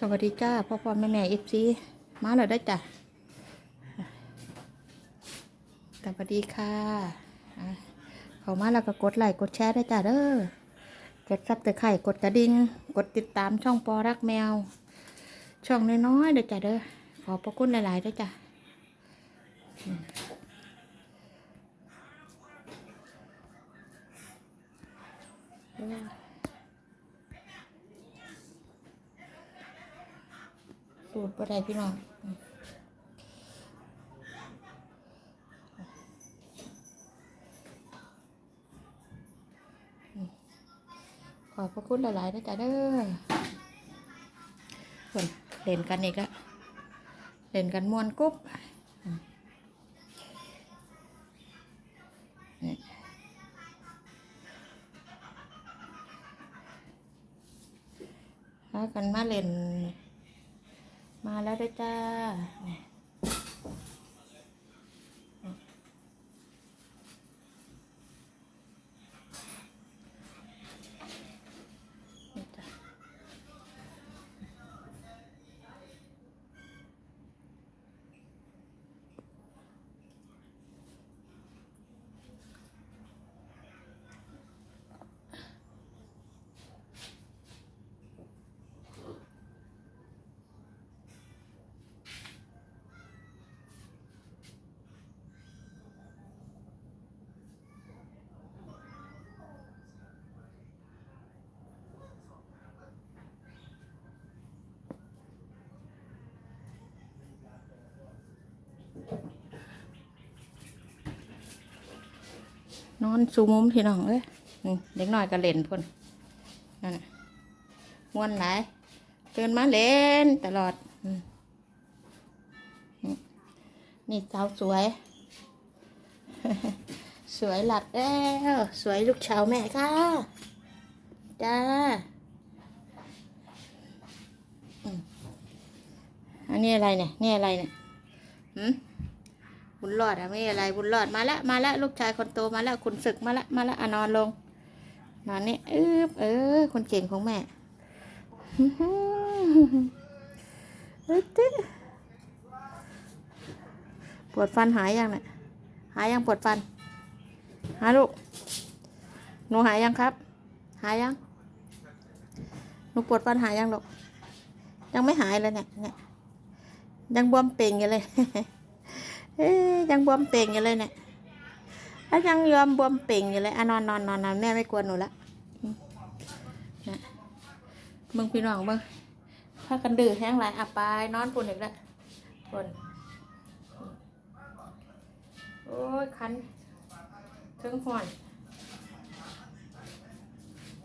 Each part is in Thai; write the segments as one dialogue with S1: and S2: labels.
S1: สวัสดีจ้าพ่อพ่อแม่แม่เอฟซีมาแล้วได้จ้ะสวัสดีค่ะอะเขามาแล้วก็กดไลค์กดแชร์ได้จ้าเด้อกดซับตะไคร่กดกระดิ่งกดติดตามช่องปอรักแมว ช่องน้อยๆเด้อจ้าเด้อขอบพระคุณหลายๆเด้จ้ะอืม สูตรบ่ได้พี่น้องขอบพระคุณหลายๆเด้อจ้าเด้อคนเล่นกันอีกแล้วเล่นกันมวนกุ๊บนี่พากันมาเล่น แล้วด้วยจ้า นอนสูมุมพี่น้องเอ้ยเด็กน้อยก็เล่นพ่นนั่นน่ะม่วนหลายตื่นมาเล่นตลอดนี่สาวสวย สวยหลัดแล้วสวยลูกชาวแม่ค่ะจ้าอันนี้อะไรเนี่ย นี่อะไรเนี่ย หืม บุญรอดอะไม่อะไรบุญรอดมาละมาละลูกชายคนโตมาละคุณศึกมาละมาละอะนอนลง นอนนี่เออเออ คนเก่งของแม่เอ้ยติ๊ปวดฟันหายยังเนี่ยหายยังปวดฟันหาลูกหนูหายยังครับ หายยังหนูปวดฟันหายยังลูกยังไม่หายเลยเนี่ยเนี่ยยังบวมเป่งอยู่เลย เอ้ยยังบวมเป่งอยู่เลยเนี่ยอะยังยอมบวมเป่งอยู่เลยอะนอนนอนนอนนอนแม่ไม่กลัวหนูละนะมึงพี่น้องมึงถ้ากันดื้อแห้งไรอะไปนอนปุ่นอีกแล้วปุ่นโอ้ยคันถึงห่อน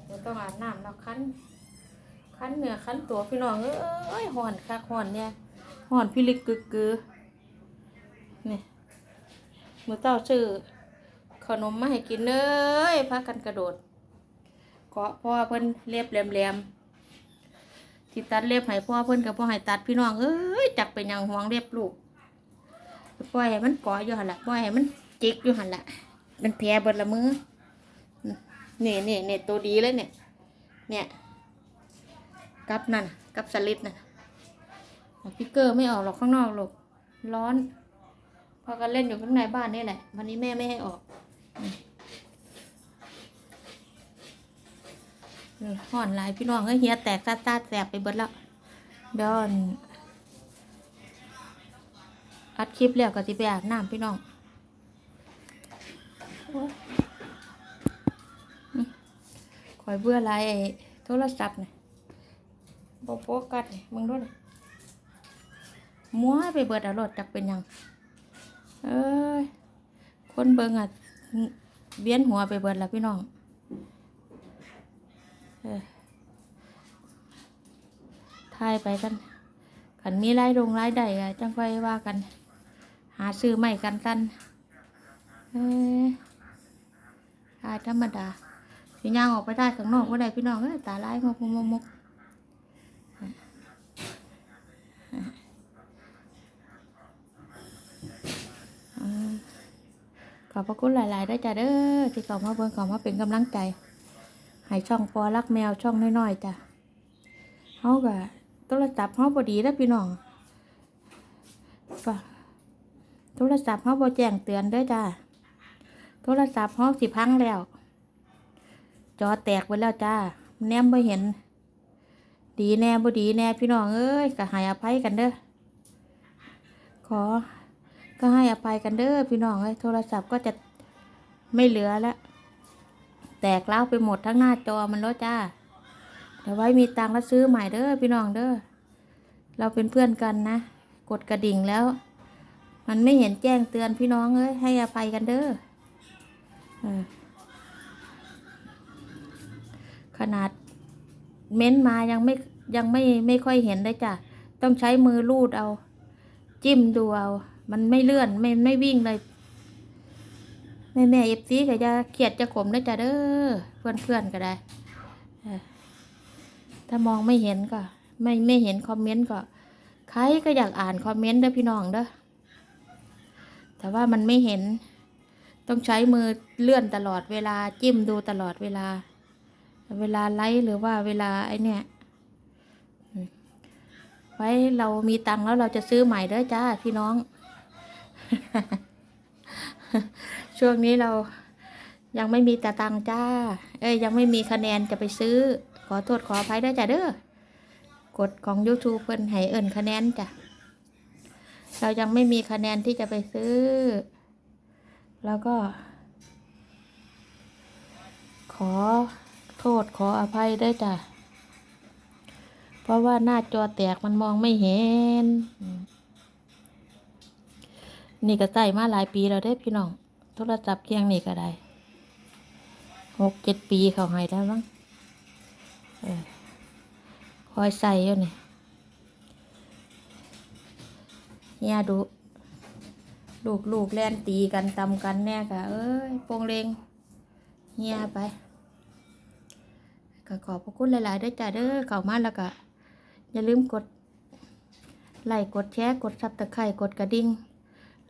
S1: เดี๋ยวต้องอาบน้ำแล้วคันคันเหนือคันตัวพี่น้องเอ้ยห่อนคักห่อนเนี่ยห่อนพี่ลิกกึกกือ นี่มือเต้าชื่อขนมมาให้กินเลยพากันกระโดดเกาะพ่อเพิ่นเล็บแหลมๆที่ตัดเล็บให้พ่อเพิ่นกับพ่อให้ตัดพี่น้องเอ้ยจักเป็นยังห่วงเล็บลูกปล่อยให้มันเกาะอยู่หันละปล่อยให้มันจิกอยู่หันละมันแผลเบิดละมือนี่นี่เนี่ยตัวดีเลยเนี่ย เนี่ยกับนั่นกับสลิดน่ะพิกเกอร์ไม่ออกหรอกข้างนอกลูกร้อน พอกันเล่นอยู่ข้างในบ้านนี่แหละ วันนี้แม่ไม่ให้ออกอืมนี่ห่อนลายพี่น้องเฮียแตกซาซาแสบไปเบิดแล้วเดยวอนอัดคลิปแล้วก็สิไปอาบน้ำพี่น้องคอยเบื่ออะไรโทรศัพท์เนี่ยบโฟกัสมึงดูดิมัวไปเบิดเอารถจักเป็นยัง เอ้ย คนเบิงอะเวียนหัวไปเบิดแล้วพี่น้องอทายไปกันขันมีรายดงรายได้อะจังค่อยว่ากัน หาซื้อใหม่กันตันเอ้ยทายธรรมดาพี่ย่างออกไปได้ข้างนอกว่ได้พี่น้องเอ้ยตาลายมกมกมกอืม ขอบพระคุณหลายๆได้จ้ะเด้อที่เขามาเบิ่งเขามาเป็นกำลังใจให้ช่องปอรักแมวช่องน้อยๆจ้ะเขาก็โทรศัพท์เฮาบ่ดีเด้อพี่น้องฝากโทรศัพท์เฮาบ่แจ้งเตือนเด้อจ้าโทรศัพท์เฮาสิพังแล้ว จอแตกไปแล้วจ้าแนมบ่เห็น ดีแน่บ่ดีแน่พี่น้องเอ้ยก็ให้อภัยกันเด้อขอ ก็ให้อภัยกันเด้อพี่น้องเอ้ยโทรศัพท์ก็จะไม่เหลือแล้วแตกเล้าไปหมดทั้งหน้าจอมันแล้วจ้าเดี๋ยวไว้มีตังค์แล้วซื้อใหม่เด้อพี่น้องเด้อเราเป็นเพื่อนกันนะ กดกระดิ่งแล้ว มันไม่เห็นแจ้งเตือนพี่น้องเอ้ยให้อภัยกันเด้อขนาดเม้นต์มายังไม่ยังไม่ไม่ค่อยเห็นเลยจ้ะต้องใช้มือลูดเอา จิ้มดูเอา มันไม่เลื่อนไม่ไม่วิ่งเลยแม่แม่เอฟซีก็จะเขียดจะขมนะจ้ะเด้อเพื่อนเพื่อนก็ได้ถ้ามองไม่เห็นก็ ไม่ไม่เห็นคอมเมนต์ก็ ใครก็อยากอ่านคอมเมนต์เด้อพี่น้องเด้อแต่ว่ามันไม่เห็น ต้องใช้มือเลื่อนตลอดเวลาจิ้มดูตลอดเวลา เวลาไลฟ์หรือว่าเวลาไอเนี่ยไว้เรามีตังค์แล้วเราจะซื้อใหม่เด้อจ้าพี่น้อง ช่วงนี้เรายังไม่มีแต่ตังจ้า เอ้ยยังไม่มีคะแนนจะไปซื้อ ขอโทษขออภัยด้วยจ้ะเด้อกดของ YouTube เพิ่นให้เอิ่นคะแนนจ้ะ เรายังไม่มีคะแนนที่จะไปซื้อ แล้วก็ ขอโทษขออภัยด้วยจ้ะ เพราะว่าหน้าจอแตกมันมองไม่เห็นอื นี่ก็ใส่มาหลายปีแล้วเด้พี่น้อง โทรศัพท์เคียงนี่ก็ได้หกเจ็ดปีเขาให้แล้วมั้งเออคอยใส่อยู่นี่เฮียดู ลูกลูกแล่นตีกันตำกันแน่กะเอ้ยโปงเลงเฮียไป ก็ขอบพระคุณหลายๆด้วยจ้าเด้อเข้ามาแล้วก็อย่าลืมกดไลค์กดแชร์กดซับตะไคร่กดกระดิ่ง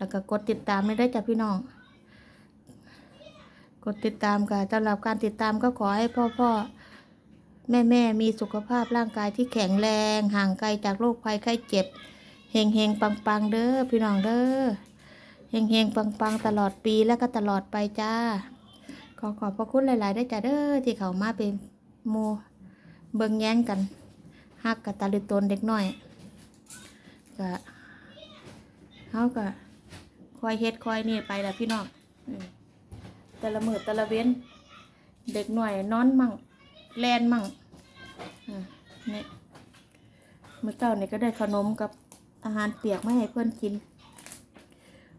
S1: แล้วก็กดติดตามไม่ได้จ้ะพี่น้อง กดติดตามค่ะสำหรับการติดตามก็ขอให้พ่อพ่อแม่แม่มีสุขภาพร่างกายที่แข็งแรง ห่างไกลจากโรคภัยไข้เจ็บเฮงเฮงปังปังเด้อพี่น้องเด้อเฮงเฮงปังปังตลอดปีและก็ตลอดไปจ้า ขอขอบพระคุณหลายๆได้จ้าเด้อที่เขามาเป็นโมเบิงแย้งกันฮักกับตาลุตนเด็กน้อยก็เขาก็ คอยเฮ็ดคอยนี่ไปละพี่น้องแต่ละมือแต่ละเว้น เด็กหน่อยนอนมั่งแลนมั่งนี่เมื่อเจ้านี่ก็ได้ขนมกับอาหารเปียกมาให้เพื่อนกิน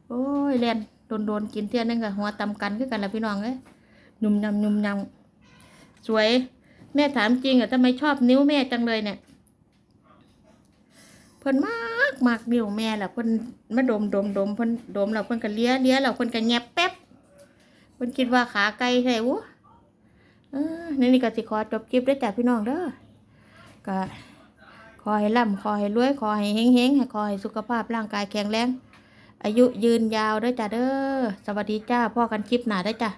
S1: โอ้ยแลนโดนโดนกินเที่ยนึงกับหัวตำกันคือกันละพี่น้องเอ้ยหนุ่มยำหนุ่มยำสวย แม่ถามจริงอะทำไมชอบนิ้วแม่จังเลยเนี่ย เพิ่นมากมากนิ้วแม่แหละเพิ่นมาดมดมดมเพิ่นดมแล้วเพิ่นก็เลี้ยเลี้ยแล้วเพิ่นก็แงบแป๊บเพิ่นคิดว่าขาไก่แท้วูเออนี่นี่ก็สิขอจบคลิปด้วยจ้ะพี่น้องเด้อก็ขอให้ร่ำขอให้รวยขอให้เฮงเฮงให้ขอให้สุขภาพร่างกายแข็งแรงอายุยืนยาวด้วยจ้ะเด้อสวัสดีจ้าพ่อกันคลิปหน้าด้จ้ะ